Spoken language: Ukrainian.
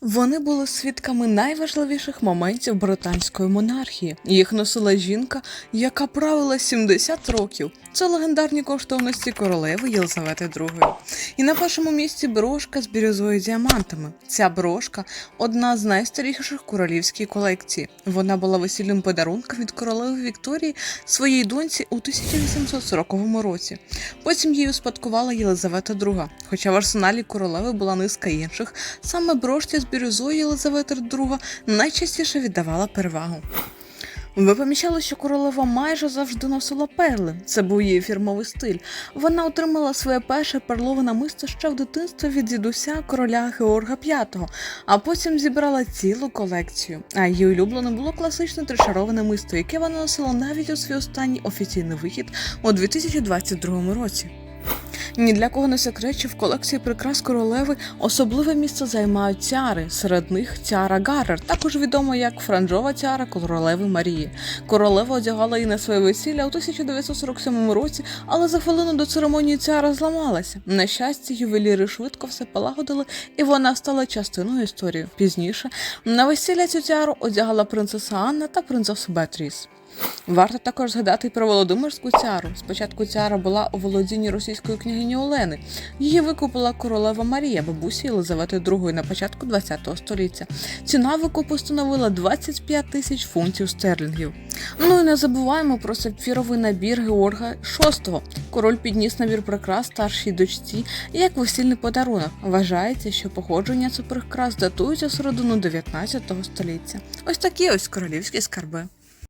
Вони були свідками найважливіших моментів британської монархії. Їх носила жінка, яка правила 70 років. Це легендарні коштовності королеви Єлизавети II. І на першому місці брошка з бірюзою діамантами. Ця брошка одна з найстаріших королівській колекції. Вона була весільним подарунком від королеви Вікторії своїй доньці у 1840 році. Потім її успадкувала Єлизавета II. Хоча в арсеналі королеви була низка інших, саме брошці з бірюзою Єлизавета II найчастіше віддавала перевагу. Ви помічали, що королева майже завжди носила перли. Це був її фірмовий стиль. Вона отримала своє перше перлове намисто ще в дитинстві від дідуся короля Георга V, а потім зібрала цілу колекцію. А її улюбленим було класичне тришароване мисто, яке вона носила навіть у свій останній офіційний вихід у 2022 році. Ні для кого не секрет, що в колекції прикрас королеви особливе місце займають тіари. Серед них тіара Гаррер, також відома як франжова тіара королеви Марії. Королева одягала її на своє весілля у 1947 році, але за хвилину до церемонії тіара зламалася. На щастя, ювеліри швидко все полагодили, і вона стала частиною історії. Пізніше на весілля цю тіару одягала принцеса Анна та принцесу Беатріс. Варто також згадати про Володимирську цяру. Спочатку цяра була у володінні російської княгині Олени. Її викупила королева Марія, бабусі Єлизавети II на початку ХХ століття. Ціна викупу становила 25 тисяч фунтів стерлінгів. Ну і не забуваємо про сапфіровий набір Георга VI. Король підніс набір прикрас старшій дочці як весільний подарунок. Вважається, що походження цих прикрас датується середину 19 століття. Ось такі ось королівські скарби.